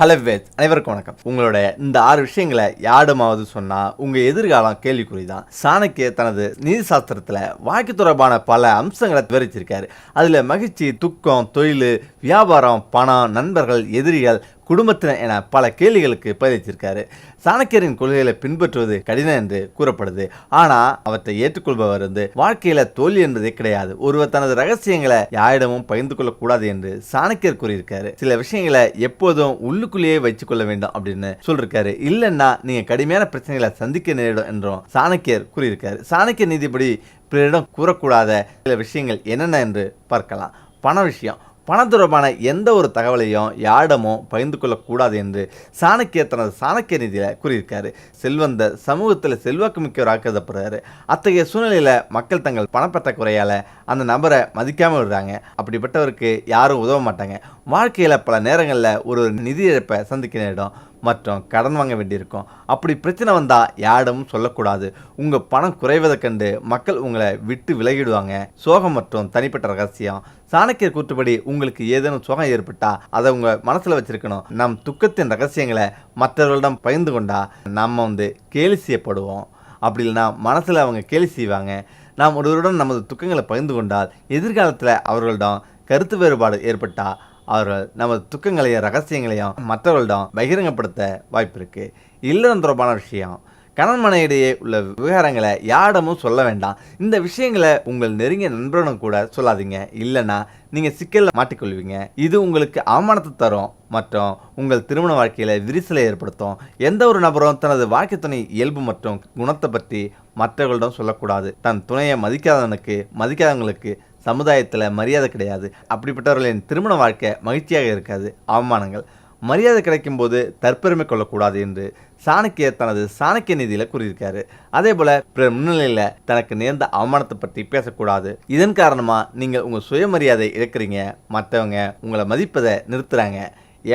Hello Ved அனைவருக்கும் வணக்கம். உங்களோட இந்த ஆறு விஷயங்களை யாருமாவது சொன்னால் உங்கள் எதிர்காலம் கேள்விக்குறி தான் சாணக்கிய தனது நீதி சாஸ்திரத்தில் வாழ்க்கை தொடர்பான பல அம்சங்களை விவரிச்சிருக்காரு. அதில் மகிழ்ச்சி துக்கம் தொழில் வியாபாரம் பணம் நண்பர்கள் எதிரிகள் குடும்பத்தினர் என பல கேள்விகளுக்கு பதிலளிச்சிருக்காரு சாணக்கியரின் கொள்கைகளை பின்பற்றுவது கடினம் என்று கூறப்படுது. ஆனால் அவற்றை ஏற்றுக்கொள்பவர் வந்து வாழ்க்கையில் தோல்வி என்பதே கிடையாது. ஒருவர் தனது ரகசியங்களை யாரிடமும் பகிர்ந்து கொள்ளக்கூடாது என்று சாணக்கியர் கூறியிருக்காரு. சில விஷயங்களை எப்போதும் உள்ளுக்குள்ளேயே வச்சுக்கொள்ள வேண்டும் அப்படின்னு சொல்லியிருக்காரு இல்லைன்னா நீங்கள் கடுமையான பிரச்சனைகளை சந்திக்க நேரிடும் என்றும் சாணக்கியர் கூறியிருக்காரு. சாணக்கிய நீதிபடி பிறரிடம் கூறக்கூடாத சில விஷயங்கள் என்னென்ன என்று பார்க்கலாம். பண விஷயம். பணம் தொடர்பான எந்த ஒரு தகவலையும் யாரிடமும் பகிர்ந்து கொள்ளக்கூடாது என்று சாணக்கியர் தனது சாணக்கிய நிதியில் கூறியிருக்காரு. செல்வந்த சமூகத்தில் செல்வாக்கு மிக்கவராக கருதப்படுறாரு. அத்தகைய சூழ்நிலையில் மக்கள் தங்கள் பணப்பற்றாக்குறையால் அந்த நபரை மதிக்காமல் விடுறாங்க. அப்படிப்பட்டவருக்கு யாரும் உதவ மாட்டாங்க. வாழ்க்கையில் பல நேரங்களில் ஒரு நிதி இழப்பை சந்திக்க நேரிடும் மற்றும் கடன் வாங்க வேண்டியிருக்கும். அப்படி பிரச்சனை வந்தால் யாரிடமும் சொல்லக்கூடாது. உங்கள் பணம் குறைவதை கண்டு மக்கள் உங்களை விட்டு விலகிடுவாங்க. சோகம் மற்றும் தனிப்பட்ட ரகசியம். சாணக்கியர் கூற்றுப்படி உங்களுக்கு ஏதேனும் சோகம் ஏற்பட்டால் அதை உங்கள் மனசில் வச்சுருக்கணும். நம் துக்கத்தின் ரகசியங்களை மற்றவர்களிடம் பகிர்ந்து கொண்டால் நம்ம வந்து கேலி செய்யப்படுவோம். அப்படி இல்லைன்னா மனசில் அவங்க கேலி செய்வாங்க. நாம் ஒருவருடன் நமது துக்கங்களை பகிர்ந்து கொண்டால் எதிர்காலத்தில் அவர்களிடம் கருத்து வேறுபாடு ஏற்பட்டால் அவர்கள் நமது துக்கங்களையும் ரகசியங்களையும் மற்றவர்களிடம் பகிரங்கப்படுத்த வாய்ப்பு இருக்கு இல்லறம் தொடர்பான விஷயம். கணவன் மனையிடையே உள்ள விவகாரங்களை யாரிடமும் சொல்ல வேண்டாம். இந்த விஷயங்களை உங்கள் நெருங்கிய நண்பனும் கூட சொல்லாதீங்க. இல்லைன்னா நீங்கள் சிக்கலில் மாட்டிக்கொள்வீங்க. இது உங்களுக்கு அவமானத்தை தரும் மற்றும் உங்கள் திருமண வாழ்க்கையில் விரிசலை ஏற்படுத்தும். எந்த ஒரு நபரும் தனது வாழ்க்கை துணை இயல்பு மற்றும் குணத்தை பற்றி மற்றவர்களிடம் சொல்லக்கூடாது. தன் துணையை மதிக்காதவனுக்கு மதிக்காதவங்களுக்கு சமுதாயத்தில் மரியாதை கிடையாது. அப்படிப்பட்டவர்களின் திருமண வாழ்க்கை மகிழ்ச்சியாக இருக்காது. அவமானங்கள். மரியாதை கிடைக்கும்போது தற்பெருமை கொள்ளக்கூடாது என்று சாணக்கியர் தனது சாணக்கிய நிதியில் கூறியிருக்காரு. அதே போல பிறர் முன்னிலையில் தனக்கு நேர்ந்த அவமானத்தை பற்றி பேசக்கூடாது. இதன் காரணமாக நீங்கள் உங்கள் சுயமரியாதை இழக்கிறீங்க. மற்றவங்க உங்களை மதிப்பதை நிறுத்துகிறாங்க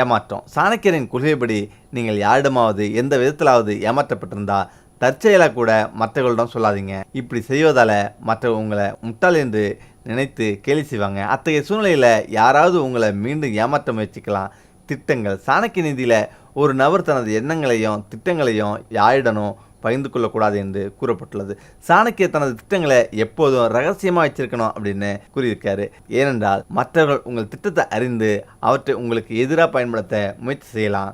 ஏமாற்றம். சாணக்கியரின் கொள்கைப்படி நீங்கள் யாரிடமாவது எந்த விதத்திலாவது ஏமாற்றப்பட்டிருந்தா தற்செயலாக கூட மற்றவர்களிடம் சொல்லாதீங்க. இப்படி செய்வதால் மற்றவங்க உங்களை முட்டாள் என்று நினைத்து கேலி செய்வாங்க. அத்தகைய சூழ்நிலையில் யாராவது உங்களை மீண்டும் ஏமாற்ற முயற்சிக்கலாம். திட்டங்கள். சாணக்கிய நிதியில் ஒரு நபர் தனது எண்ணங்களையும் திட்டங்களையும் யாரிடனும் பகிர்ந்து கொள்ளக்கூடாது என்று கூறப்பட்டுள்ளது. சாணக்கிய தனது திட்டங்களை எப்போதும் ரகசியமாக வச்சிருக்கணும் அப்படின்னு கூறியிருக்காரு. ஏனென்றால் மற்றவர்கள் உங்கள் திட்டத்தை அறிந்து அவற்றை உங்களுக்கு எதிராக பயன்படுத்த முயற்சி செய்யலாம்.